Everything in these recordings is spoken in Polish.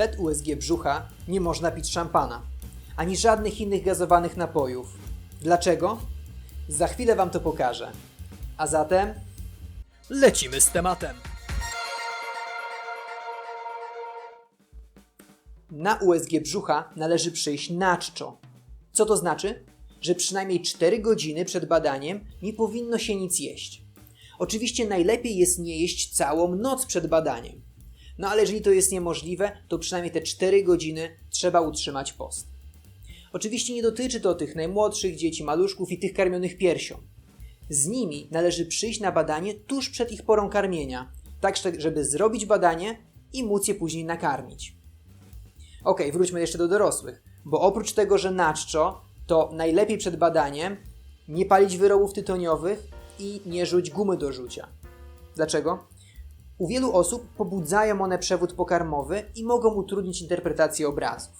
Przed USG brzucha nie można pić szampana, ani żadnych innych gazowanych napojów. Dlaczego? Za chwilę Wam to pokażę. A zatem Lecimy z tematem. na USG brzucha należy przyjść na czczo. Co to znaczy? Że przynajmniej 4 godziny przed badaniem nie powinno się nic jeść. Oczywiście najlepiej jest nie jeść całą noc przed badaniem. No ale jeżeli to jest niemożliwe, to przynajmniej te 4 godziny trzeba utrzymać post. Oczywiście nie dotyczy to tych najmłodszych dzieci, maluszków i tych karmionych piersią. Z nimi należy przyjść na badanie tuż przed ich porą karmienia, tak żeby zrobić badanie i móc je później nakarmić. Okej, wróćmy jeszcze do dorosłych, bo oprócz tego, że na czczo, to najlepiej przed badaniem nie palić wyrobów tytoniowych i nie rzuć gumy do rzucia. Dlaczego? U wielu osób pobudzają one przewód pokarmowy i mogą utrudnić interpretację obrazów.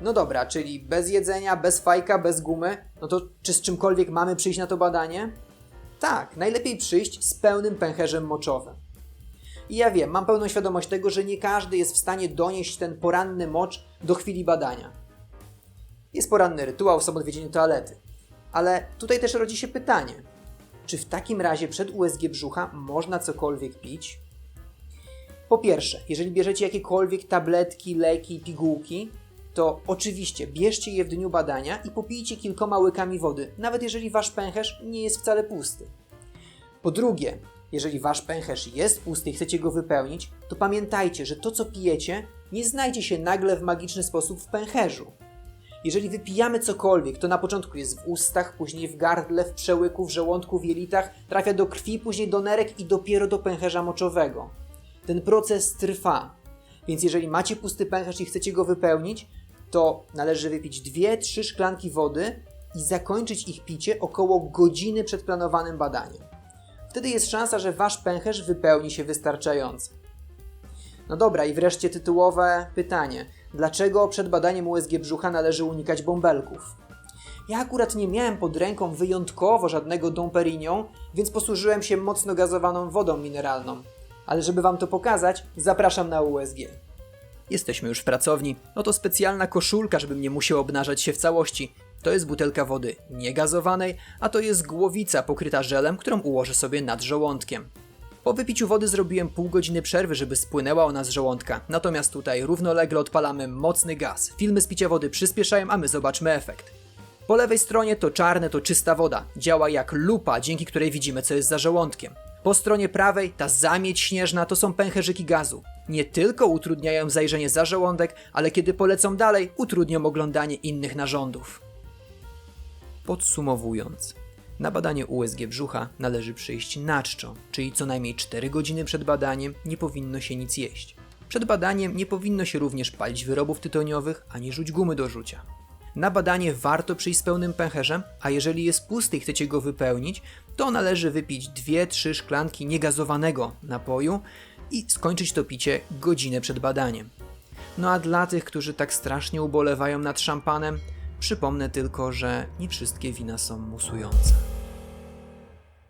No dobra, czyli bez jedzenia, bez fajka, bez gumy, no to czy z czymkolwiek mamy przyjść na to badanie? Tak, najlepiej przyjść z pełnym pęcherzem moczowym. I ja wiem, mam pełną świadomość tego, że nie każdy jest w stanie donieść ten poranny mocz do chwili badania. Jest poranny rytuał, są odwiedziny toalety. Ale tutaj też rodzi się pytanie, czy w takim razie przed USG brzucha można cokolwiek pić? Po pierwsze, jeżeli bierzecie jakiekolwiek tabletki, leki, pigułki, to oczywiście bierzcie je w dniu badania i popijcie kilkoma łykami wody, nawet jeżeli wasz pęcherz nie jest wcale pusty. Po drugie, jeżeli wasz pęcherz jest pusty i chcecie go wypełnić, to pamiętajcie, że to co pijecie nie znajdzie się nagle w magiczny sposób w pęcherzu. Jeżeli wypijamy cokolwiek, to na początku jest w ustach, później w gardle, w przełyku, w żołądku, w jelitach, trafia do krwi, później do nerek i dopiero do pęcherza moczowego. Ten proces trwa. Więc jeżeli macie pusty pęcherz i chcecie go wypełnić, to należy wypić 2-3 szklanki wody i zakończyć ich picie około godziny przed planowanym badaniem. Wtedy jest szansa, że wasz pęcherz wypełni się wystarczająco. No dobra, i wreszcie tytułowe pytanie. Dlaczego przed badaniem USG brzucha należy unikać bąbelków? Ja akurat nie miałem pod ręką wyjątkowo żadnego Dom więc posłużyłem się mocno gazowaną wodą mineralną. Ale żeby wam to pokazać, zapraszam na USG. Jesteśmy już w pracowni. Oto specjalna koszulka, żebym nie musiał obnażać się w całości. To jest butelka wody niegazowanej, a to jest głowica pokryta żelem, którą ułożę sobie nad żołądkiem. Po wypiciu wody zrobiłem pół godziny przerwy, żeby spłynęła ona z żołądka. Natomiast tutaj równolegle odpalamy mocny gaz. Filmy z picia wody przyspieszają, a my zobaczmy efekt. Po lewej stronie to czarne, to czysta woda. Działa jak lupa, dzięki której widzimy, co jest za żołądkiem. Po stronie prawej ta zamieć śnieżna to są pęcherzyki gazu. Nie tylko utrudniają zajrzenie za żołądek, ale kiedy polecą dalej, utrudnią oglądanie innych narządów. Podsumowując, na badanie USG brzucha należy przyjść na czczo, czyli co najmniej 4 godziny przed badaniem nie powinno się nic jeść. Przed badaniem nie powinno się również palić wyrobów tytoniowych ani rzuć gumy do rzucia. Na badanie warto przyjść z pełnym pęcherzem, a jeżeli jest pusty i chcecie go wypełnić, to należy wypić 2-3 szklanki niegazowanego napoju i skończyć to picie godzinę przed badaniem. No a dla tych, którzy tak strasznie ubolewają nad szampanem, przypomnę tylko, że nie wszystkie wina są musujące.